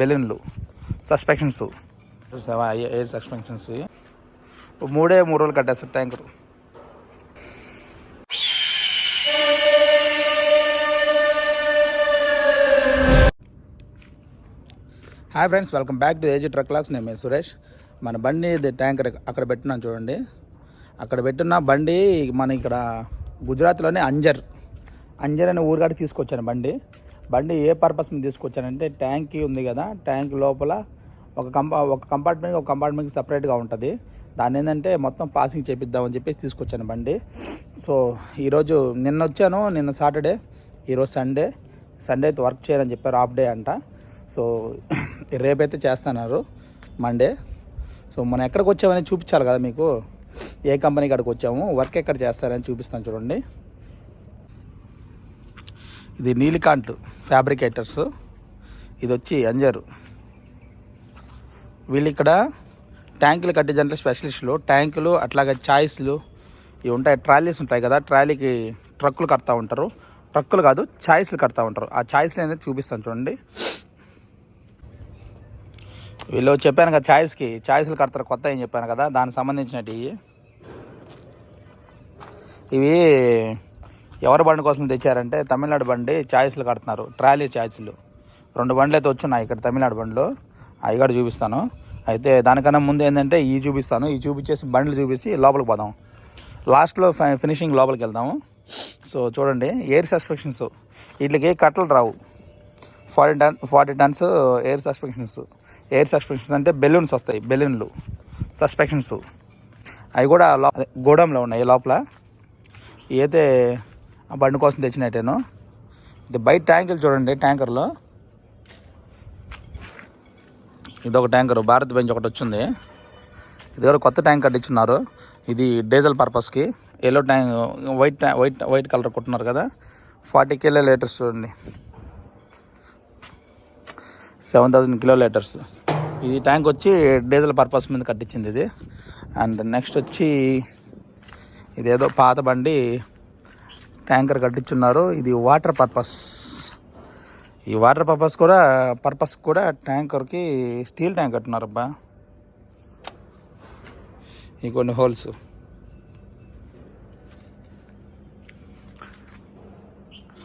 బెలూన్లు సస్పెక్షన్స్. ఎయిర్ సస్పెక్షన్స్? మూడే మూడు రోజులు కట్టేస్తారు tanker hi friends welcome back to AG truck locks. నేను సురేష్. మన బండి ఇది ట్యాంకర్ అక్కడ పెట్టున్నాం చూడండి. అక్కడ పెట్టున్న బండి మన ఇక్కడ గుజరాత్లోనే అంజర్. అంజర్ అనే ఊరుగాడికి తీసుకొచ్చాను బండి. బండి ఏ పర్పస్ మీద తీసుకొచ్చానంటే ట్యాంక్ ఉంది కదా ట్యాంక్ లోపల ఒక కంపా ఒక కంపార్ట్మెంట్ ఒక కంపార్ట్మెంట్కి సపరేట్గా ఉంటుంది. దాన్ని ఏంటంటే మొత్తం పాసింగ్ చేపిద్దామని చెప్పేసి తీసుకొచ్చాను బండి. సో ఈరోజు నిన్న వచ్చాను నిన్న సాటర్డే ఈరోజు సండే. సండే అయితే వర్క్ చేయాలని చెప్పారు హాఫ్ డే అంట. సో రేపైతే చేస్తున్నారు మండే. సో మనం ఎక్కడికి వచ్చామని చూపించాలి కదా మీకు. ఏ కంపెనీ కాడికి వచ్చాము వర్క్ ఎక్కడ చేస్తారని చూపిస్తాను చూడండి. ఇది నీలికాంట్ ఫ్యాబ్రికేటర్స్. ఇది వచ్చి అంజరు. వీళ్ళు ఇక్కడ ట్యాంకులు కట్టే కట్టించే స్పెషలిస్టులు. ట్యాంకులు అట్లాగే ఛాయిస్లు ఇవి ఉంటాయి. ట్రాలీస్ ఉంటాయి కదా ట్రాలీకి ట్రక్కులు కడతా ఉంటారు. ట్రక్కులు కాదు ఛాయిస్లు కడతా ఉంటారు. ఆ ఛాయిస్లు అనేది చూపిస్తాను చూడండి. వీళ్ళు చెప్పాను కదా ఛాయిస్కి. ఛాయిస్లు కడతారు కొత్త ఏం చెప్పాను కదా దానికి సంబంధించినవి ఇవి ఎవరి బండి కోసం తెచ్చారంటే తమిళనాడు బండి ఛాయిస్లు కడుతున్నారు. ట్రాలీ ఛాయిస్లు. రెండు బండ్లు అయితే వచ్చినాయి ఇక్కడ తమిళనాడు బండ్లు. అవి కూడా చూపిస్తాను. అయితే దానికన్నా ముందు ఏంటంటే ఈ చూపిస్తాను. ఈ చూపించేసి బండ్లు చూపించి లోపలికి పోదాం. లాస్ట్లో ఫినిషింగ్ లోపలికి వెళ్దాము సో చూడండి ఎయిర్ సస్పెక్షన్స్. వీటికి కట్టలు రావు. Forty ton forty tons air suspensions. Air suspensions అంటే బెలూన్స్ వస్తాయి బెలూన్లు. సస్పెక్షన్స్. అవి కూడా లో గోడంలో ఉన్నాయి లోపల. అయితే ఆ బండి కోసం తెచ్చినట్టేను. ఇది బయట ట్యాంకులు చూడండి ట్యాంకర్లో. ఇది ఒక ట్యాంకర్ భారత్ బెంచ్ ఒకటి వచ్చింది. ఇది కూడా కొత్త ట్యాంక్ కట్టించున్నారు. ఇది డీజిల్ పర్పస్కి. ఎల్లో ట్యాంక్ వైట్ ట్యా- వైట్ వైట్ కలర్ కొట్టున్నారు కదా. ఫార్టీ కిలో లీటర్స్ చూడండి. సెవెన్ థౌజండ్ కిలో లీటర్స్ ఇది ట్యాంక్ వచ్చి డీజిల్ పర్పస్ మీద కట్టించింది ఇది. అండ్ నెక్స్ట్ వచ్చి ఇదేదో పాత బండి. ట్యాంకర్ కట్టించున్నారు. ఇది వాటర్ పర్పస్. ఈ వాటర్ పర్పస్ కూడా పర్పస్ కూడా ట్యాంకర్కి స్టీల్ ట్యాంక్ కట్టున్నారు అబ్బా ఈ కొన్ని హోల్స్.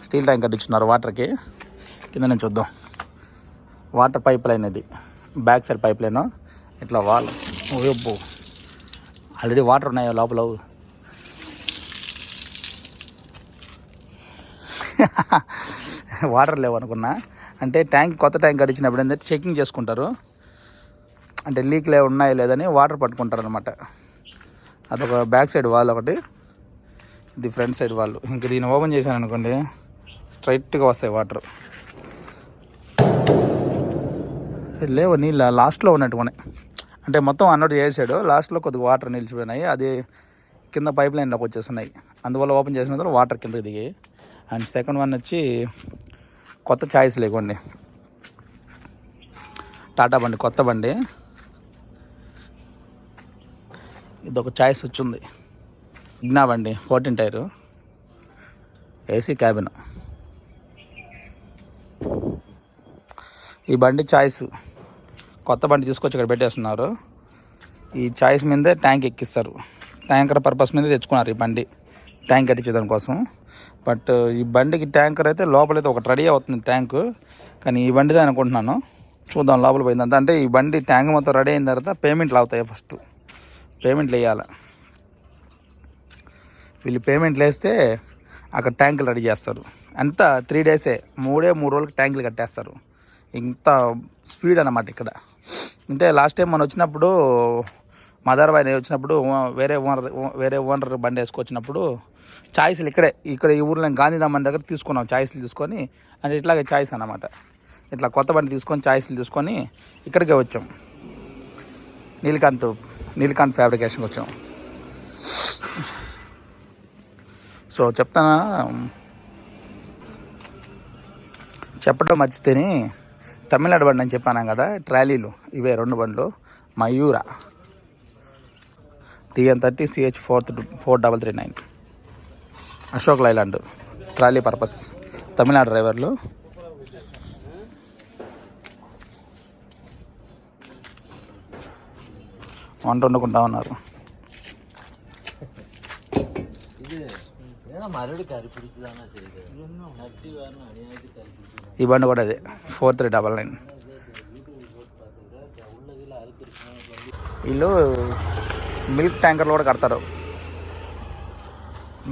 స్టీల్ ట్యాంక్ కట్టించున్నారు వాటర్కి. కింద నుంచి చూద్దాం. వాటర్ పైప్ లైన్ ఇది. Back side pipe line. ఇట్లా వాల్. ఓ ఆల్రెడీ వాటర్ ఉన్నాయి లోపల. వాటర్ లేవు అనుకున్నా. అంటే ట్యాంక్ కొత్త ట్యాంక్ అడిచినప్పుడు ఏంటంటే చెకింగ్ చేసుకుంటారు. అంటే లీక్ లే ఉన్నాయా లేదని వాటర్ పట్టుకుంటారు అనమాట అదొక బ్యాక్ సైడ్ వాళ్ళు ఒకటి. ఇది ఫ్రంట్ సైడ్ వాళ్ళు ఇంక దీన్ని ఓపెన్ చేశాను అనుకోండి స్ట్రైట్గా వస్తాయి వాటర్. లేవు నీళ్ళు లాస్ట్లో ఉన్నట్టుగానే అంటే మొత్తం అన్నట్టు చేసాడు లాస్ట్లో కొద్దిగా వాటర్ నిలిచిపోయినాయి. అది కింద పైప్ లైన్లోకి వచ్చేస్తున్నాయి. అందువల్ల ఓపెన్ చేసిన తర్వాత వాటర్ కింద దిగాయి. అండ్ సెకండ్ వన్ వచ్చి కొత్త ఛాయిస్ లేకోండి టాటా బండి కొత్త బండి. ఇది ఒక ఛాయిస్ వచ్చింది. ఇగ్నా బండి ఫోర్టీన్ టైరు. AC cabin. ఈ బండి ఛాయిస్ కొత్త బండి తీసుకొచ్చి ఇక్కడ పెట్టేస్తున్నారు. ఈ ఛాయిస్ మీదే ట్యాంక్ ఎక్కిస్తారు. ట్యాంకర్ పర్పస్ మీద తెచ్చుకున్నారు ఈ బండి. ట్యాంక్ కట్టించేదాని కోసం. బట్ ఈ బండికి ట్యాంకర్ అయితే లోపలైతే ఒకటి రెడీ అవుతుంది ట్యాంకు. కానీ ఈ బండిదే అనుకుంటున్నాను. చూద్దాం లోపల పోయిందంత అంటే ఈ బండి ట్యాంక్ మొత్తం రెడీ అయిన తర్వాత పేమెంట్లు అవుతాయి ఫస్ట్ పేమెంట్లు వేయాలి. వీళ్ళు పేమెంట్లు వేస్తే అక్కడ ట్యాంకులు రెడీ చేస్తారు. అంత త్రీ డేసే మూడే మూడు రోజులకి ట్యాంకులు కట్టేస్తారు. ఇంత స్పీడ్ అన్నమాట ఇక్కడ. అంటే లాస్ట్ టైం మనం వచ్చినప్పుడు మదర్ బాయ్ వచ్చినప్పుడు వేరే ఓనర్ వేరే ఓనర్ బండి వేసుకొచ్చినప్పుడు ఛాయిస్లు ఇక్కడే ఇక్కడ ఈ ఊర్లో గాంధీధామన్ దగ్గర తీసుకున్నాం ఛాయిస్లు తీసుకొని అంటే ఇట్లాగే ఛాయిస్ అన్నమాట. ఇట్లా కొత్త బండి తీసుకొని ఛాయిస్లు తీసుకొని ఇక్కడికే వచ్చాం. నీలకాంత్ నీలకాంత్ ఫ్యాబ్రికేషన్కి వచ్చాం. సో చెప్తానా? చెప్పడం మర్చితేనే తమిళనాడు బండి అని చెప్పాను కదా ట్రాలీలు ఇవే రెండు బండ్లు Mayura. TN thirty CH four four double three nine. Ashok Leyland trolley purpose Tamil Nadu డ్రైవర్లు. వంట వండుకుంటా ఉన్నారు. ఈ బండి కూడా అదే ఫోర్ త్రీ డబల్ నైన్. వీళ్ళు మిల్క్ ట్యాంకర్లు కూడా కడతారు.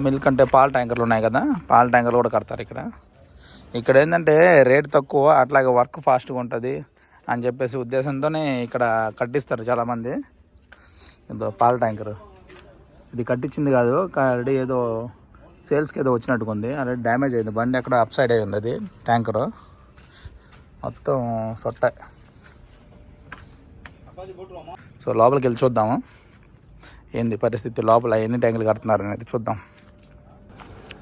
మిల్క్ అంటే పాల ట్యాంకర్లు ఉన్నాయి కదా పాల ట్యాంకర్లు కూడా కడతారు ఇక్కడ. ఇక్కడ ఏంటంటే రేట్ తక్కువ అట్లాగే వర్క్ ఫాస్ట్గా ఉంటుంది అని చెప్పేసి ఉద్దేశంతోనే ఇక్కడ కట్టిస్తారు చాలామంది. ఏదో పాల ట్యాంకర్. ఇది కట్టించింది కాదు ఆల్రెడీ ఏదో సేల్స్కి ఏదో వచ్చినట్టుగా ఉంది. ఆల్రెడీ డ్యామేజ్ అయింది. బండి అక్కడ అప్ సైడ్ అయి ఉంది అది ట్యాంకరు. మొత్తం సొట్ట. సో లోపలికి వెళ్ళి చూద్దాము. ఏంది పరిస్థితి? లోపల ఎన్ని ట్యాంకులు కడుతున్నారు అనేది చూద్దాం.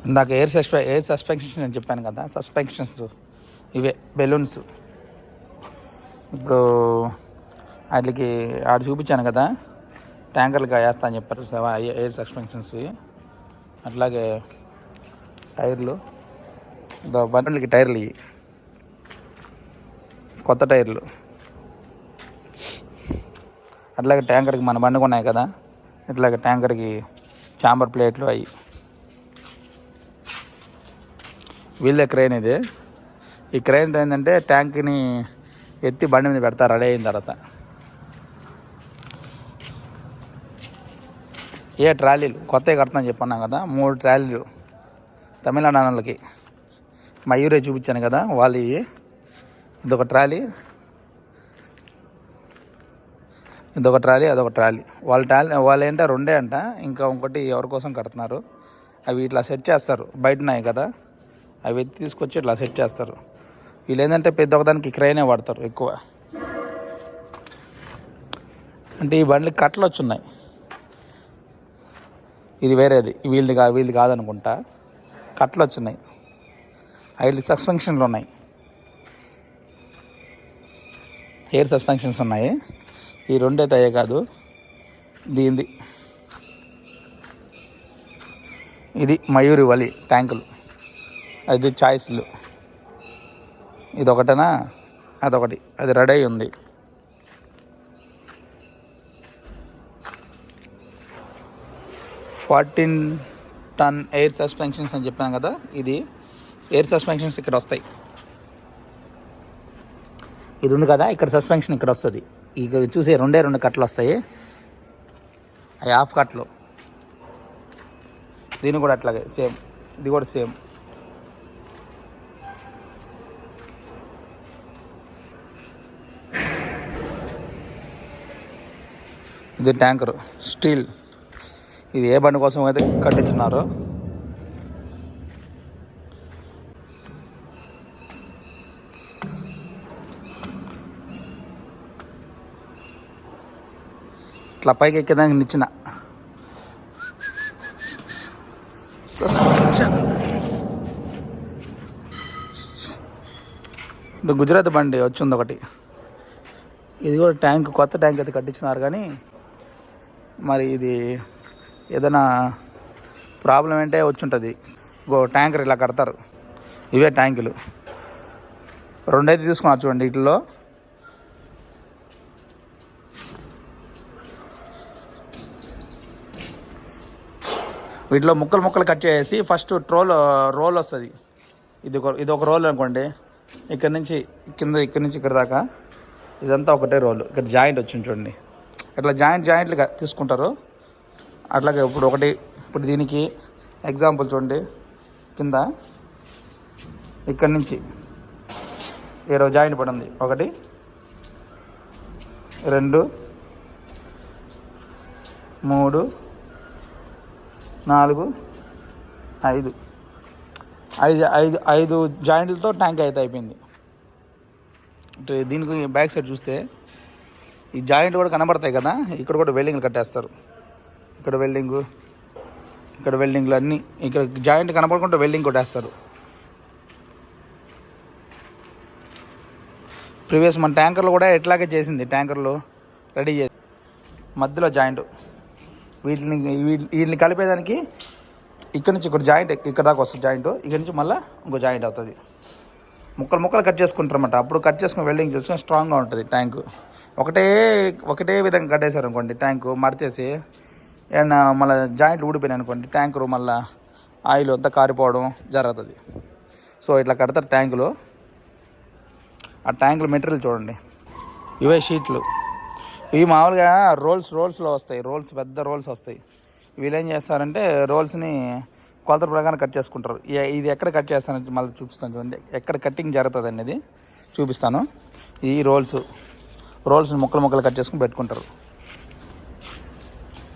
ఇందాక ఎయిర్ సస్పె ఎయిర్ సస్పెన్షన్ అని చెప్పాను కదా సస్పెన్షన్స్ ఇవే బెలూన్స్ ఇప్పుడు వాటికి ఆడు చూపించాను కదా ట్యాంకర్లుగా వేస్తా అని చెప్పారు ఎయిర్ సస్పెన్షన్స్ అట్లాగే టైర్లు. బండ్లకి టైర్లు ఇవి కొత్త టైర్లు. అట్లాగే ట్యాంకర్కి మన బండి ఉన్నాయి కదా ఇట్లాగే ట్యాంకర్కి చాంబర్ ప్లేట్లు అవి వీళ్ళే క్రెయిన్ ఇది. ఈ క్రెయిన్తో ఏంటంటే ట్యాంక్ని ఎత్తి బండి మీద పెడతారు రెడీ అయిన తర్వాత. ఏ ట్రాలీలు? కొత్తవి కడతాను చెప్పన్నాం కదా మూడు ట్రాలీలు తమిళనాడు వాళ్ళకి మయూరే చూపించాను కదా వాళ్ళు ఇదొక ట్రాలీ. ఇదొక ట్రాలీ అదొక ట్రాలీ. వాళ్ళ ట్రాలీ వాళ్ళు ఏంటో రెండే అంట ఇంకా ఇంకోటి ఎవరి కోసం కడుతున్నారు అవి ఇట్లా సెట్ చేస్తారు బయట ఉన్నాయి కదా. అవి ఎత్తి తీసుకొచ్చి ఇట్లా సెట్ చేస్తారు. వీళ్ళు ఏంటంటే పెద్ద ఒకదానికి క్రైనే వాడతారు ఎక్కువ. అంటే ఈ బండ్లకి కట్టలు వచ్చున్నాయి. ఇది వేరేది. వీళ్ళది కా వీళ్ళది కాదనుకుంటా. కట్టలు వచ్చున్నాయి. వీళ్ళకి సస్పెన్షన్లు ఉన్నాయి. ఎయిర్ సస్పెన్షన్స్ ఉన్నాయి. ఈ రెండే తయ్యే కాదు. దీనిది. ఇది మయూరి వలి ట్యాంకులు. అది చాయిస్లు. ఇది ఒకటేనా అదొకటి. అది రెడీ అయి ఉంది ఫార్టీన్ టన్ ఎయిర్ సస్పెన్షన్స్ అని చెప్పాను కదా ఇది. ఎయిర్ సస్పెన్షన్స్ ఇక్కడ వస్తాయి. ఇది ఉంది కదా ఇక్కడ సస్పెన్షన్ ఇక్కడ వస్తుంది. ఇక్కడ చూసే రెండే రెండు కట్టలు వస్తాయి. అవి హాఫ్ కట్లు దీని కూడా అట్లాగే సేమ్. ఇది కూడా సేమ్. ఇది ట్యాంకర్ స్టీల్. ఇది ఏ బండి కోసం అయితే కట్టించున్నారు? ఇట్లా పైకి ఎక్కేదానికి నిచ్చిన. ఇది గుజరాత్ బండి వచ్చింది ఒకటి. ఇది కూడా ట్యాంక్ కొత్త ట్యాంక్ అయితే కట్టించినారు కానీ మరి ఇది ఏదైనా ప్రాబ్లం ఏంటే వచ్చుంటుంది. ఇంకో ట్యాంకర్ ఇలా కడతారు. ఇవే ట్యాంకులు. రెండైతే తీసుకున్నారు చూడండి వీటిలో వీటిలో ముక్కలు ముక్కలు కట్ చేసి ఫస్ట్ ట్రోల్ రోల్ వస్తుంది. ఇది ఒక ఇది ఒక రోల్ అనుకోండి. ఇక్కడ నుంచి కింద ఇక్కడ నుంచి ఇక్కడ దాకా. ఇదంతా ఒకటే రోల్. ఇక్కడ జాయింట్ వచ్చింది చూడండి. ఇట్లా జాయింట్ జాయింట్లుగా తీసుకుంటారు. అట్లాగే ఇప్పుడు ఒకటి ఇప్పుడు దీనికి ఎగ్జాంపుల్ చూడండి. కింద ఇక్కడ నుంచి ఏడో జాయింట్ పడింది. ఒకటి రెండు మూడు నాలుగు ఐదు. ఐదు ఐదు ఐదు జాయింట్లతో ట్యాంక్ అయితే అయిపోయింది. దీనికి బ్యాక్ సైడ్ చూస్తే ఈ జాయింట్ కూడా కనబడతాయి కదా? ఇక్కడ కూడా వెల్డింగ్లు కట్టేస్తారు. ఇక్కడ వెల్డింగు ఇక్కడ వెల్డింగ్లు అన్నీ. ఇక్కడ జాయింట్ కనపడకుండా వెల్డింగ్ కొట్టేస్తారు. ప్రీవియస్ మన ట్యాంకర్లు కూడా ఎట్లాగే చేసింది. ట్యాంకర్లు రెడీ చేసి మధ్యలో జాయింట్. వీటిని వీటిని కలిపేదానికి ఇక్కడ నుంచి ఇక్కడ జాయింట్ ఇక్కడ దాకా వస్తుంది జాయింట్. ఇక్కడ నుంచి మళ్ళీ ఇంకో జాయింట్ అవుతుంది. ముక్కలు ముక్కలు కట్ చేసుకుంటారన్నమాట. అప్పుడు కట్ చేసుకుని వెల్డింగ్ చేసుకుని స్ట్రాంగ్గా ఉంటుంది ట్యాంకు. ఒకటే ఒకటే విధంగా కట్టేశారు అనుకోండి ట్యాంకు మరిచేసి అండ్ మళ్ళీ జాయింట్లు ఊడిపోయినాయి అనుకోండి ట్యాంకులు మళ్ళీ ఆయిల్ అంతా కారిపోవడం జరుగుతుంది. సో ఇట్లా కడతారు ట్యాంకులు. ఆ ట్యాంకుల మెటీరియల్ చూడండి. ఇవే షీట్లు. ఇవి మామూలుగా రోల్స్ రోల్స్లో వస్తాయి. రోల్స్ పెద్ద రోల్స్ వస్తాయి. వీళ్ళు ఏం చేస్తారంటే రోల్స్ని కొలత ప్రకారం కట్ చేసుకుంటారు. ఇది ఎక్కడ కట్ చేస్తానని మళ్ళీ చూపిస్తాను చూడండి. ఎక్కడ కట్టింగ్ జరుగుతుంది అనేది చూపిస్తాను. ఈ రోల్స్. రోల్స్ని ముక్కలు ముక్కలు కట్ చేసుకుని పెట్టుకుంటారు.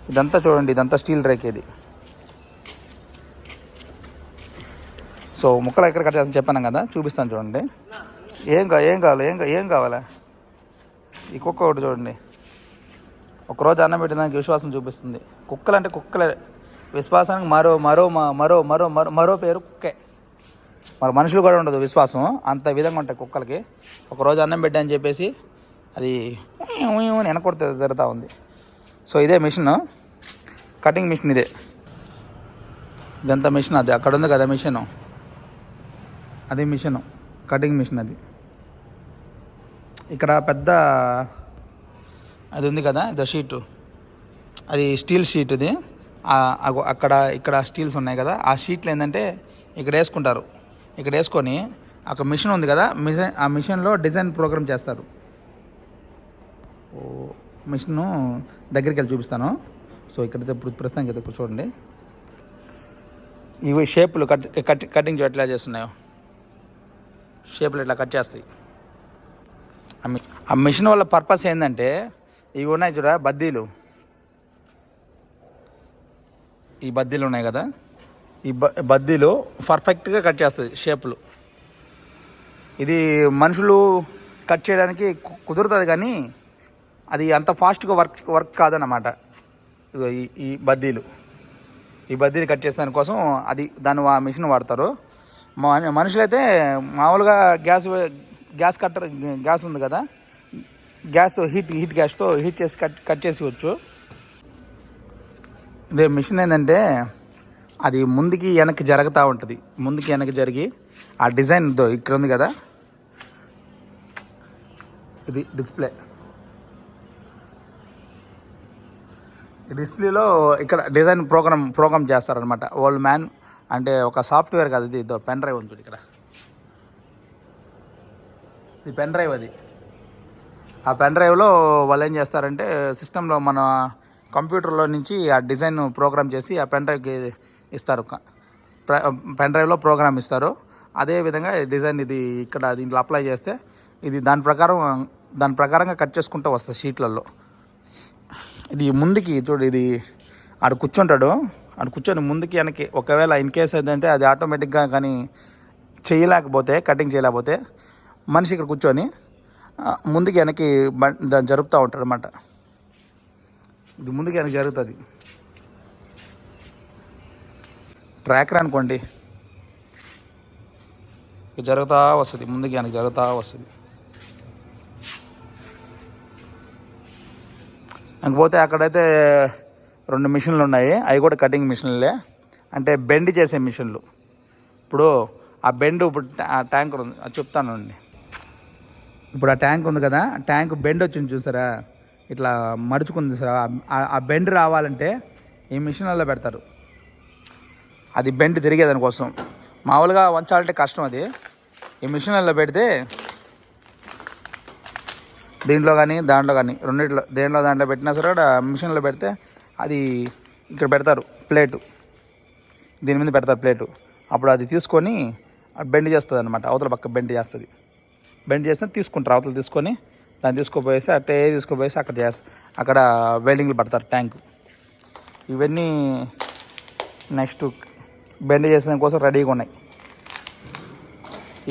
ఇదంతా చూడండి ఇదంతా స్టీల్ రేకేది సో ముక్కలు ఎక్కడ కట్ చేస్తాను చెప్పాను కదా చూపిస్తాను చూడండి. ఏం కా ఏం కావాలి ఏం ఏం కావాలా? ఈ కుక్క ఒకటి చూడండి. ఒకరోజు అన్నం పెట్టిన విశ్వాసం చూపిస్తుంది. కుక్కలు అంటే కుక్కలే. విశ్వాసానికి మరో మరో మ- మరో మరో మరో మరో పేరు కుక్కే. మరి మనుషులు కూడా ఉండదు విశ్వాసం. అంత విధంగా ఉంటాయి కుక్కలకి. ఒకరోజు అన్నం పెట్టా అని చెప్పేసి అది వెనకొడితే తిరుగుతూ ఉంది. సో ఇదే మిషన్. కటింగ్ మిషన్ ఇదే. ఇదంతా మిషన్ అది. అక్కడ ఉంది కదా మిషన్. అది మిషన్. కటింగ్ మిషన్ అది. ఇక్కడ పెద్ద అది ఉంది కదా ద షీటు. అది స్టీల్ షీట్ ఇది. అక్కడ ఇక్కడ స్టీల్స్ ఉన్నాయి కదా ఆ షీట్లు ఏంటంటే ఇక్కడ వేసుకుంటారు. ఇక్కడ వేసుకొని అక్కడ మిషన్ ఉంది కదా మిషన్ ఆ మిషన్లో డిజైన్ ప్రోగ్రామ్ చేస్తారు. మిషన్ దగ్గరికి వెళ్ళి చూపిస్తాను. సో ఇక్కడ ఇప్పుడు ప్రస్తుతానికి అయితే చూడండి ఇవి షేపులు కట్ కట్ కటింగ్ ఎట్లా చేస్తున్నాయో. షేపులు ఇట్లా కట్ చేస్తాయి. ఆ మిషన్ వల్ల పర్పస్ ఏంటంటే ఇవి ఉన్నాయి చూడ బద్దీలు. ఈ బద్దీలు ఉన్నాయి కదా. ఈ బ బద్దీలు పర్ఫెక్ట్గా కట్ చేస్తుంది షేపులు. ఇది మనుషులు కట్ చేయడానికి కు- కుదురుతుంది కానీ అది అంత ఫాస్ట్గా వర్క్ వర్క్ కాదన్నమాట. ఈ ఈ బద్దీలు. ఈ బద్దీలు కట్ చేసే దానికోసం అది దాన్ని ఆ మిషన్ వాడతారు. మనుషులైతే మామూలుగా గ్యాస్ గ్యాస్ కట్టర్ గ్యాస్ ఉంది కదా. గ్యాస్ హీట్ హీట్ గ్యాస్తో హీట్ చేసి కట్ కట్ చేసేవచ్చు. ఇదే మిషన్ ఏంటంటే అది ముందుకి వెనక్కి జరుగుతూ ఉంటుంది. ముందుకి వెనక్కి జరిగి ఆ డిజైన్ ఇక్కడ ఉంది కదా. ఇది డిస్ప్లే ఈ డిస్ప్లేలో ఇక్కడ డిజైన్ ప్రోగ్రామ్ ప్రోగ్రామ్ చేస్తారనమాట ఓల్డ్ మ్యాన్ అంటే ఒక సాఫ్ట్వేర్ కాదు ఇది పెన్ డ్రైవ్ ఉంది ఇక్కడ. ఇది పెన్ డ్రైవ్ అది. ఆ పెన్ డ్రైవ్లో వాళ్ళు ఏం చేస్తారంటే సిస్టంలో మన కంప్యూటర్లో నుంచి ఆ డిజైన్ ప్రోగ్రామ్ చేసి ఆ పెన్ డ్రైవ్కి ఇస్తారు. పెన్ డ్రైవ్లో ప్రోగ్రామ్ ఇస్తారు. అదేవిధంగా ఈ డిజైన్ ఇది ఇక్కడ దీంట్లో అప్లై చేస్తే ఇది దాని ప్రకారం దాని ప్రకారంగా కట్ చేసుకుంటూ వస్తుంది షీట్లలో. ఇది ముందుకి చూడు ఇది ఆడు కూర్చుంటాడు. ఆడు కూర్చొని ముందుకి వెనక్కి ఒకవేళ ఇన్ కేస్ ఏంటంటే అది ఆటోమేటిక్గా కానీ చేయలేకపోతే కటింగ్ చేయలేకపోతే మనిషి ఇక్కడ కూర్చొని ముందుకి వెనక్కి దాన్ని జరుపుతూ ఉంటాడు అనమాట ఇది ముందుకి వెనక్కి జరుగుతుంది. ట్రాకర్ అనుకోండి. ఇది జరుగుతూ వస్తుంది ముందుకి వెనక్కి జరుగుతూ వస్తుంది. ఇంకపోతే అక్కడైతే రెండు మిషన్లు ఉన్నాయి. అవి కూడా కటింగ్ మిషన్లే. అంటే బెండ్ చేసే మిషన్లు. ఇప్పుడు ఆ బెండ్ ఇప్పుడు ఆ ట్యాంకర్ ఉంది. అది చెప్తాను అండి. ఇప్పుడు ఆ ట్యాంక్ ఉంది కదా ట్యాంక్ బెండ్ వచ్చింది చూసారా? ఇట్లా మరుచుకుంది సార్ ఆ బెండ్ రావాలంటే ఈ మిషన్లలో పెడతారు. అది బెండ్ తిరిగేదానికోసం. మామూలుగా వంచాలంటే కష్టం అది. ఈ మిషన్లలో పెడితే దీంట్లో కానీ దాంట్లో కానీ రెండిట్లో దేంట్లో దాంట్లో పెట్టినా సరే కూడా మిషన్లో పెడితే అది ఇక్కడ పెడతారు ప్లేటు. దీని మీద పెడతారు ప్లేటు. అప్పుడు అది తీసుకొని బెండ్ చేస్తుంది అనమాట అవతల పక్క బెండ్ చేస్తుంది. బెండ్ చేస్తే తీసుకుంటారు అవతల తీసుకొని దాన్ని తీసుకుపోయేసి అట్టే తీసుకుపోయేసి అక్కడ చేస్తారు అక్కడ వెల్డింగ్లు పడతారు ట్యాంక్. ఇవన్నీ నెక్స్ట్ బెండ్ చేసిన కోసం రెడీగా ఉన్నాయి.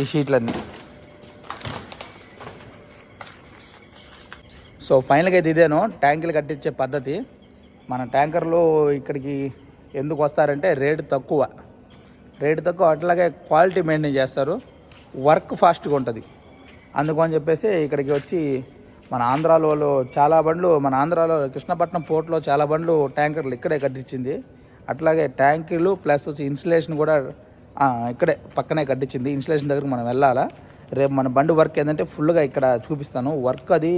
ఈ షీట్లన్నీ. సో ఫైనల్గా అయితే ఇదేను. ట్యాంకులు కట్టించే పద్ధతి. మన ట్యాంకర్లు ఇక్కడికి ఎందుకు వస్తారంటే రేటు తక్కువ. రేటు తక్కువ అట్లాగే క్వాలిటీ మెయింటైన్ చేస్తారు. వర్క్ ఫాస్ట్గా ఉంటుంది. అందుకని చెప్పేసి ఇక్కడికి వచ్చి మన ఆంధ్రాలో చాలా బండ్లు మన ఆంధ్రాలో కృష్ణపట్నం పోర్ట్లో చాలా బండ్లు ట్యాంకర్లు ఇక్కడే కట్టించింది. అట్లాగే ట్యాంకులు ప్లస్ వచ్చి ఇన్సులేషన్ కూడా ఇక్కడే పక్కనే కట్టించింది. ఇన్సులేషన్ దగ్గరకు మనం వెళ్ళాలా. రేపు మన బండి వర్క్ ఏంటంటే ఫుల్గా ఇక్కడ చూపిస్తాను. వర్క్ అది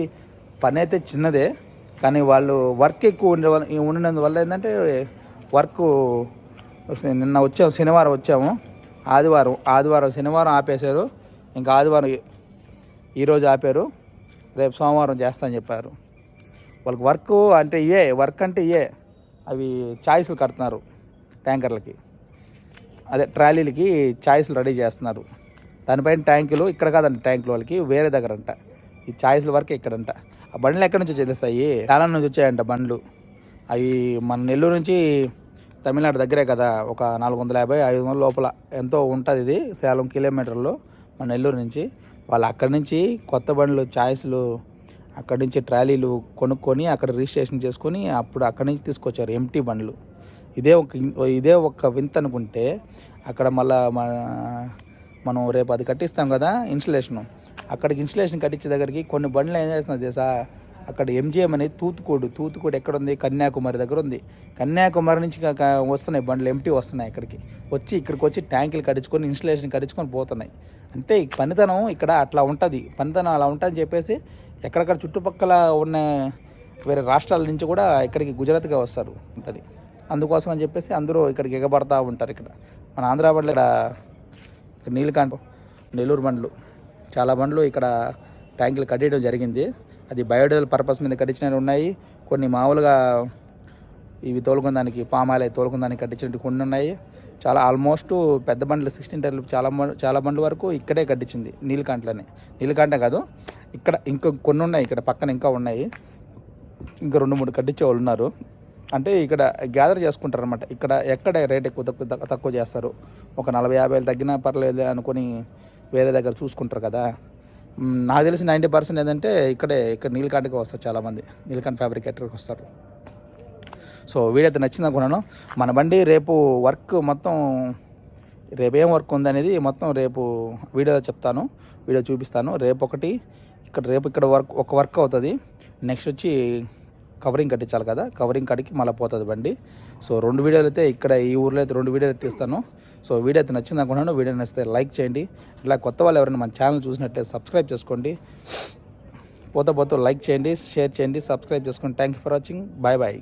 పని అయితే చిన్నదే కానీ వాళ్ళు వర్క్ ఎక్కువ ఉండే ఉండినందువల్ల ఏంటంటే వర్క్ నిన్న వచ్చాము శనివారం వచ్చాము. ఆదివారం ఆదివారం శనివారం ఆపేశారు. ఇంకా ఆదివారం ఈరోజు ఆపారు. రేపు సోమవారం చేస్తామని చెప్పారు. వాళ్ళకి వర్క్ అంటే ఇవే వర్క్ అంటే ఇవే. అవి ఛాయిస్లు కడుతున్నారు ట్యాంకర్లకి. అదే ట్రాలీలకి ఛాయిస్లు రెడీ చేస్తున్నారు. దానిపైన ట్యాంకులు ఇక్కడ కాదండి ట్యాంకులు వాళ్ళకి వేరే దగ్గర అంట ఈ ఛాయిస్ల వరకు ఇక్కడంట. ఆ బండ్లు ఎక్కడి నుంచి తెలుస్తాయి చాలా నుంచి వచ్చాయంట బండ్లు. అవి మన నెల్లూరు నుంచి తమిళనాడు దగ్గరే కదా ఒక నాలుగు వందల యాభై ఐదు వందల లోపల. ఎంతో ఉంటుంది ఇది సేలం కిలోమీటర్లు మన నెల్లూరు నుంచి. వాళ్ళు అక్కడి నుంచి కొత్త బండ్లు ఛాయిస్లు అక్కడి నుంచి ట్రాలీలు కొనుక్కొని అక్కడ రిజిస్ట్రేషన్ చేసుకొని అప్పుడు అక్కడి నుంచి తీసుకొచ్చారు ఎంటీ బండ్లు. ఇదే ఒక ఇదే ఒక వింత అనుకుంటే అక్కడ మళ్ళా మన మనం రేపు అది కట్టిస్తాం కదా ఇన్స్టలేషను. అక్కడికి ఇన్స్టలేషన్ కట్టించే దగ్గరికి కొన్ని బండ్లు ఏం చేస్తున్నారు తెలుసా? అక్కడ ఎంజిఎం అనేది తూతుకోడు తూతుకోడు ఎక్కడ ఉంది కన్యాకుమారి దగ్గర ఉంది కన్యాకుమారి నుంచి వస్తున్నాయి బండ్లు ఎంటీ వస్తున్నాయి ఇక్కడికి. వచ్చి ఇక్కడికి వచ్చి ట్యాంకులు కట్టించుకొని ఇన్స్టలేషన్ కట్టించుకొని పోతున్నాయి. అంటే పనితనం ఇక్కడ అట్లా ఉంటుంది. పనితనం అలా ఉంటుందని చెప్పేసి ఎక్కడెక్కడ చుట్టుపక్కల ఉన్న వేరే రాష్ట్రాల నుంచి కూడా ఇక్కడికి గుజరాత్గా వస్తారు ఉంటుంది. అందుకోసం అని చెప్పేసి అందరూ ఇక్కడికి ఎగబడతా ఉంటారు ఇక్కడ. మన ఆంధ్ర ఇక్కడ ఇక్కడ నీలకాండ నెల్లూరు బండ్లు. చాలా బండ్లు ఇక్కడ ట్యాంకులు కట్టేయడం జరిగింది. అది బయోడల్ పర్పస్ మీద కట్టించినవి ఉన్నాయి. కొన్ని మామూలుగా ఇవి తోలుకుందానికి పామాయిల్ తోలుకుందానికి కట్టించినట్టు కొన్ని ఉన్నాయి. చాలా ఆల్మోస్ట్ పెద్ద బండ్లు సిక్స్టీన్ టైర్లు చాలా చాలా బండ్ల వరకు ఇక్కడే కట్టించింది నీలకాంట్లోనే నీలకాంట కాదు ఇక్కడ ఇంకా కొన్ని ఉన్నాయి ఇక్కడ పక్కన ఇంకా ఉన్నాయి. ఇంకా రెండు మూడు కట్టించే వాళ్ళు ఉన్నారు. అంటే ఇక్కడ గ్యాదర్ చేసుకుంటారు అనమాట ఇక్కడ ఎక్కడ రేట్ ఎక్కువ తక్కువ తక్కువ- చేస్తారు? ఒక నలభై యాభై వేలు తగ్గినా పర్లేదు అనుకొని వేరే దగ్గర చూసుకుంటారు కదా. నాకు తెలిసి నైంటీ పర్సెంట్ ఏంటంటే ఇక్కడే ఇక్కడ నీలకాంటకి వస్తారు చాలామంది. నీలకంఠ ఫ్యాబ్రికేటర్కి వస్తారు. సో వీడియో అయితే నచ్చింది అనుకున్నాను. మన బండి రేపు వర్క్ మొత్తం రేపు ఏం వర్క్ ఉందనేది మొత్తం రేపు వీడియో చెప్తాను. వీడియో చూపిస్తాను. రేపు ఒకటి ఇక్కడ రేపు ఇక్కడ వర్క్ ఒక వర్క్ అవుతుంది. నెక్స్ట్ వచ్చి కవరింగ్ కట్టించాలి కదా కవరింగ్ కడికి మళ్ళీ పోతుంది బండి. సో రెండు వీడియోలు అయితే ఇక్కడ ఈ ఊర్లో అయితే రెండు వీడియోలు అయితే తీస్తాను. సో వీడియో అయితే నచ్చింది అనుకున్నాను వీడియో నచ్చితే లైక్ చేయండి. ఇలా కొత్త వాళ్ళు ఎవరైనా మన ఛానల్ చూసినట్టే సబ్స్క్రైబ్ చేసుకోండి. పోతే పోతే లైక్ చేయండి షేర్ చేయండి సబ్స్క్రైబ్ చేసుకోండి. Thank you for watching bye bye